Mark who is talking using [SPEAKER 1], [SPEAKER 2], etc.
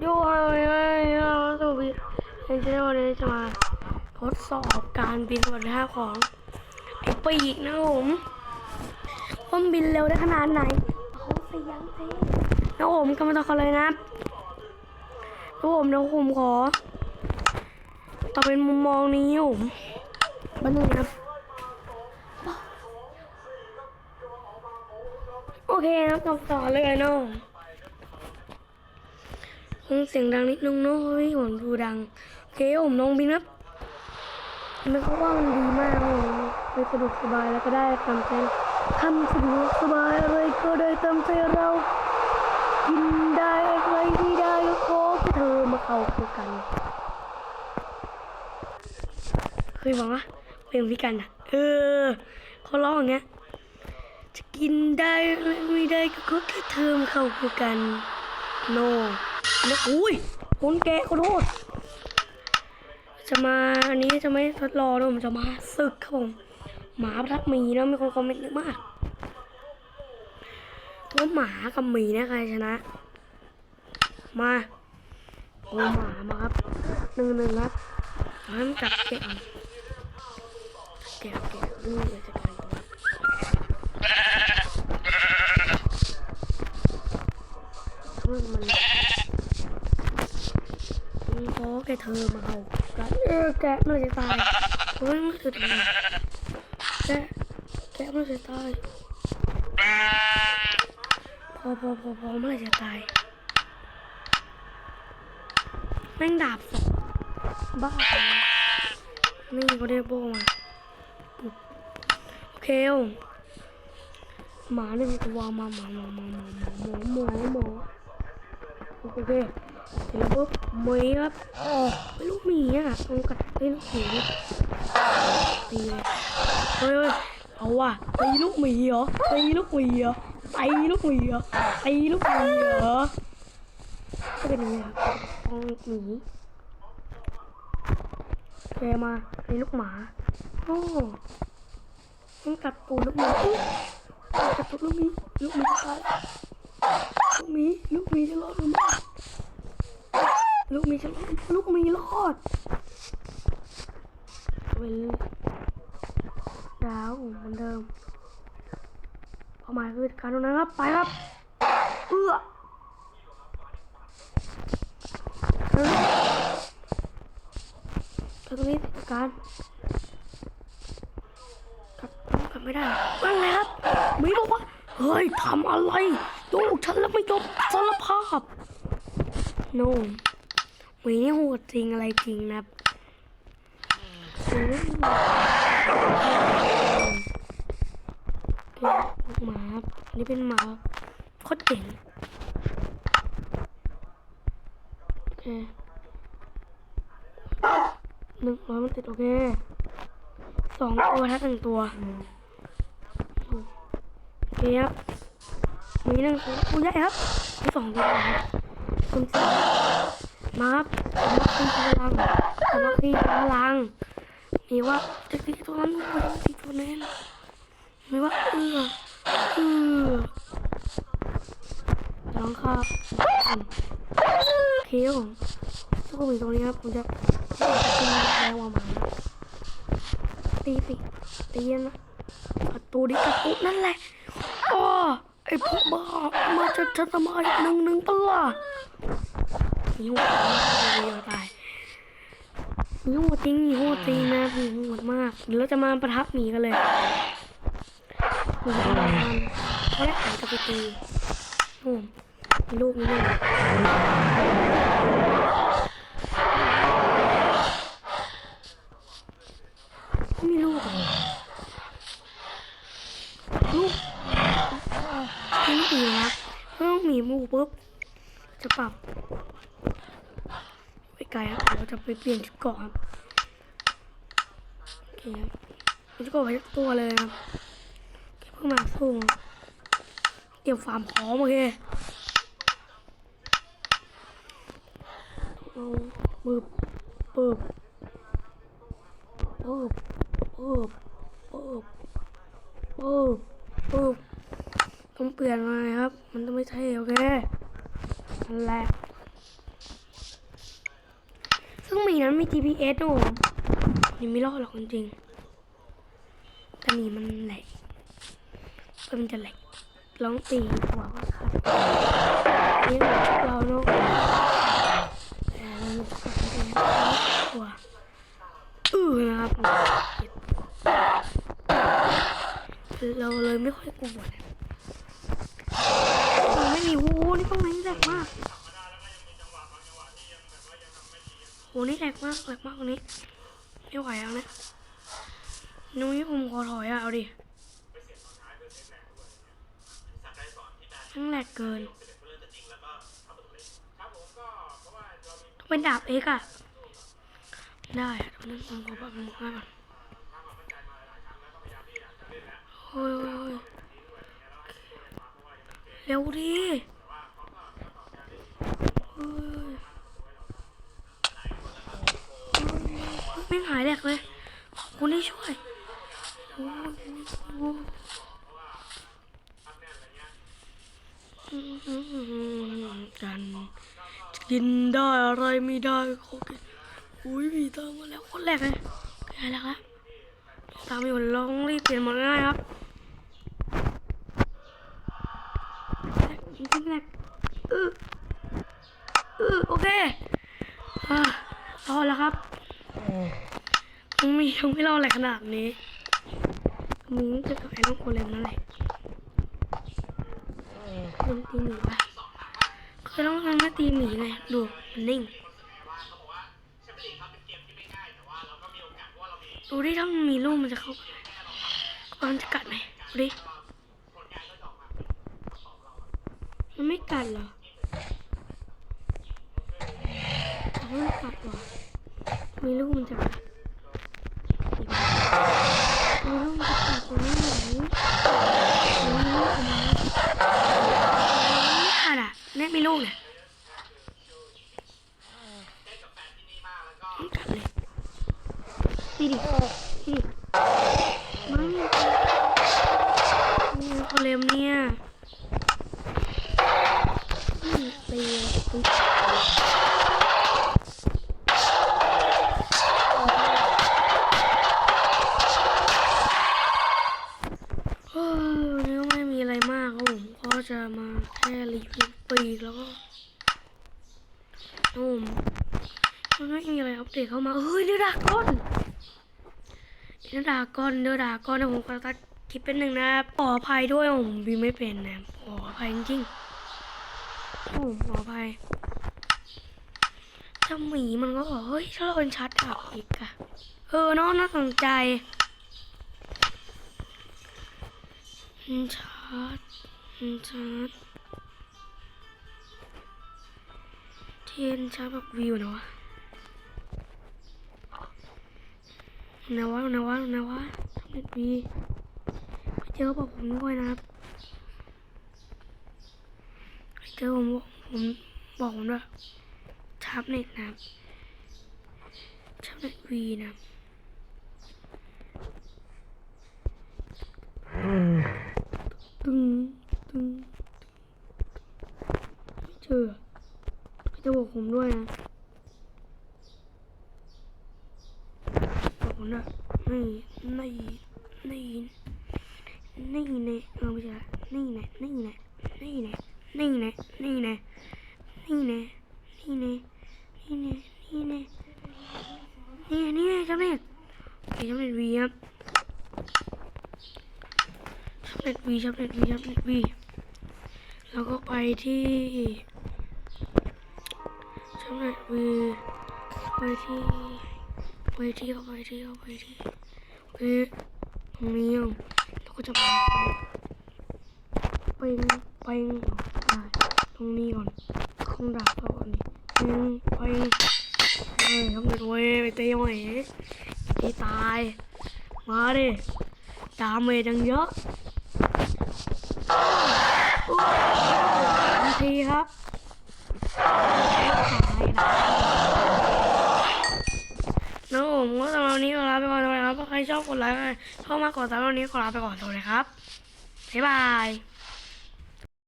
[SPEAKER 1] โย่ฮายฮายสวัสดีเอ็นเจนวันนี้จะมาทดสอบการบินสวัสดิภาพของไอ้ปีกนะผมว่าบินเร็วได้ขนาดไหนเขาเสียงสินะผมกำลังตะคอเขาเลยนะนะผมนะผมขอ ต่อเป็นมุมมองนี้ผมบ้านนึงครับโอเคครับกลับต่อเลยเนาะ คงเสียงดังนิดนึงเนาะเพราะพี่ผมดูดังโอเคผมน้องบินครับมันก็ว่ามันดีมากเลยมันสะดวกสบายแล้วก็ได้ตามใจทำสะดวกสบายอะไรก็ได้ตามใจเรากินได้อะไรไม่ได้ก็ขอเธอมาเข้าคู่กันเคยบอกว่าเพลงพี่กันอะเออเขาร้องอย่างเงี้ยจะกินได้หรือไม่ได้ก็ขอแค่เทอมาเข้าคู่กันโนนะอุ้ยคนแกขอโทษจะมาอันนี้จะไม่ทดลองนะผมจะมาศึกครับผมหมาประทับหมีนะมีคนคอมเมนต์เยอะมากว่าหมากับหมีนะใครชนะ มาโอ้หมามาครับหนึ่งหนึ่งครับห้ามจับแกะแกะแกะดูเดี๋ยวจะการตัวมันมัน แกเธอมาเอาแกเมื่จะตายเฮ้ยมันจะตายแกแกเมื่จะตายพอพอพอพอเมื่จะตายแม่งดาบสองบ้าไม่มีคนได้โบมาโอเคหมาเนึ่งตัวมาหมาหมาหมาหมาหมาหมาหมาโอเค เสร็จแล้วปุ๊บหมีครับไม่ลูกหมีอะตรงกัดไอ้ลูกหมีตีเลยเฮ้ยเฮ้ยเอาว่ะตีลูกหมีเหรอตีลูกหมีเหรอตีลูกหมีเหรอตีลูกหมีเหรอก็เป็นยังไงครับต้องหมีแกมาตีลูกหมาโอ้ต้องกัดตูลูกหมีอุ๊ยจับตัวลูกหมีลูกหมีตายลูกหมีลูกหมีจะรอดหรือไลูกมีรอดลูกมีรอดเป็นดาวเหมือนเดิมเป้าหมายคือการตรงนั้นครับ ไปครับเอื้อตรงนี้การกลับกลับไม่ได้ว่าไงครับมีบอกว่าเฮ้ยทำอะไรลูกฉันแล้วไม่ยอมสารภาพโน่ มีนี่โหดจริงอะไรจริงนะครับหมีโอหมาครับนี่เป็นหมาโคตรเจ๋งโอเคหนึ่งร้อยมันติดโอเคสองตัวถ้าหนึ่งตัวโอเคครับมีหนึ่งตัวตัวใหญ่ครับมีสองตัวครับคุณสาม มาครับสาคีพลังสามัคคีพลังมีว่าจะตีตัวนั้นตัวนี้ตีตัวนี้มีว่าเออเออน้องครับเคครับผมทุกคนมีตรงนี้ครับผมจะตีแรงมามานะตีสิตีนะกระตูดิกระตุนั่นแหละอ้อไอ้พวกบ้ามาจะจะทำไมหนึ่งหนึ่งปล่ะ มีหัวมีหัวตายมีหัวจริงมีหัวจริงนะมีหัวมากเดี๋ยวเราจะมาประทับหมีกันเลยมีประทับเขาได้หายจากไปตีโอ้มีลูกนี่เลยไม่มีลูกเหรอลูกไม่มีครับเมื่อมีมูปุ๊บจะปรับ ไกลครับเราจะไปเปลี่ยนชุดเกาะครับโอเคครับชุดเกาะไว้ทุกตัวเลยครับเคเพิ่งมาสู้เตรียมฟาร์มพร้อมโอเคเอาปึ๊บปึ๊บปึ๊บปึ๊บปึ๊บปุ๊บปุ๊บต้องเปลี่ยนมาครับ มันต้องไม่ใช่โอเคนั่นแหละ งหมี นั้นมี GPS นะผมนี่ไม่รอดหรอกจริงๆแต่หมีมันแหลกมันจะแหลกลองตีหัวก็ครับนี่เราเนาะแต่เราไม่ต้องทำเป็นหัวอือนะครับเราเลยไม่ค่อยกลัวนะเราไม่มีวูนี่ตรงไหนแหลกมาก โหนี่แหลกมากแหลกมากตรงนี้ไม่ไหวแล้วนะนุ้ยผมขอถอยอะเอาดิทั้งแหลกเกินต้องเป็นดาบเอกอะได้ตรงนั้นผมขอแบบมึงให้ก่อนโอ้ยโอ้ยโอ้ยเร็วดิโอ้ย ไม่หายแหลกเลยขอบคุณที่ช่วยโอ้โอ้ยกันกินได้อะไรไม่ได้ขอกินอุ้ยมีตามมาแล้วคนแรกเลยแกแล้วครับตามมีคนลองรีบเปลี่ยนมดง่ายครับจริงๆแลกเออเออโอเคอะรอแล้วครับ ยังมียังไม่รออะไรขนาดนี้ มึงจะกับไอ้ลูกโคเลมนั่นแหละมันตีหมีปะเคยลองทำให้ตีหมีไงดูมันนิ่งดูดิถ้ามันมีลูกมันจะเข้ามันจะกัดไหมดูดิมันไม่กัดเหรอมันกัดหรอ มีลูกมันจะแบบมีลูกมันจะแบบนี้ไหนขาดอะแม่มีลูกเนี่ยกลับเลยดีดิดีดิมันม่โคเลมเนี่ยตีตี ไม่มีอะไรอัปเดตเข้ามาเฮ้ยเดือดากอนเดือดากอนเดือดากอนนะผมขอตัดคลิปเป็นหนึ่งนะขออภัยด้วยผมบีไม่เป็นนะขออภัยจริงๆโอ้ผมขออภัยถ้าหมีมันก็บอกเฮ้ยถ้าเราเป็นชัดอับอีกอะเออน้องน่าสนใจชาร์จอืมชาร์จเทียนชาร์จแบบวิวนะวะ นะวะนะวะนะวะทำเน็ตวีไปเจอบอกผมด้วยนะครับไปเจอผมผมบอกผมด้วยชาร์จเน็ตนะครับชาร์จเน็ตวีนะครับตึงตึงไม่เจอไปเจอบอกผมด้วยนะ บอกผม นะนี่นี่นี่นี่เนี่ยเออไม่ใช่นี่เนี่ยนี่เนี่ยนี่เนี่ยนี่เนี่ยนี่เนี่ยนี่เนี่ยนี่เนี่ยนี่เนี่ยนี่เนี่ยนี่นี่จำเน็ตโอเคจำเน็ตวีครับจำเน็ตวีจำเน็ตวีจำเน็ตวีแล้วก็ไปที่จำเน็ตวีไปที่ ไปที่เอาไปที่เอาไปที่ไปตรงนี้อะแล้วก็จะไปไปไปได้ตรงนี้ก่อนคงดับก่อนดิไปไปเฮ้ยทำไมเว้ยไปเตะยังไงตีตายมาดิดาเมจยังเยอะอุ๊ยทันทีครับตายนะ น้องผมก็สำหรับวันนี้ขอลาไปก่อนสวัสดีครับถ้าใครชอบ กดไลค์เข้ามากดซับตอนนี้ขอลาไปก่อนสวัสดีครับบ๊ายบาย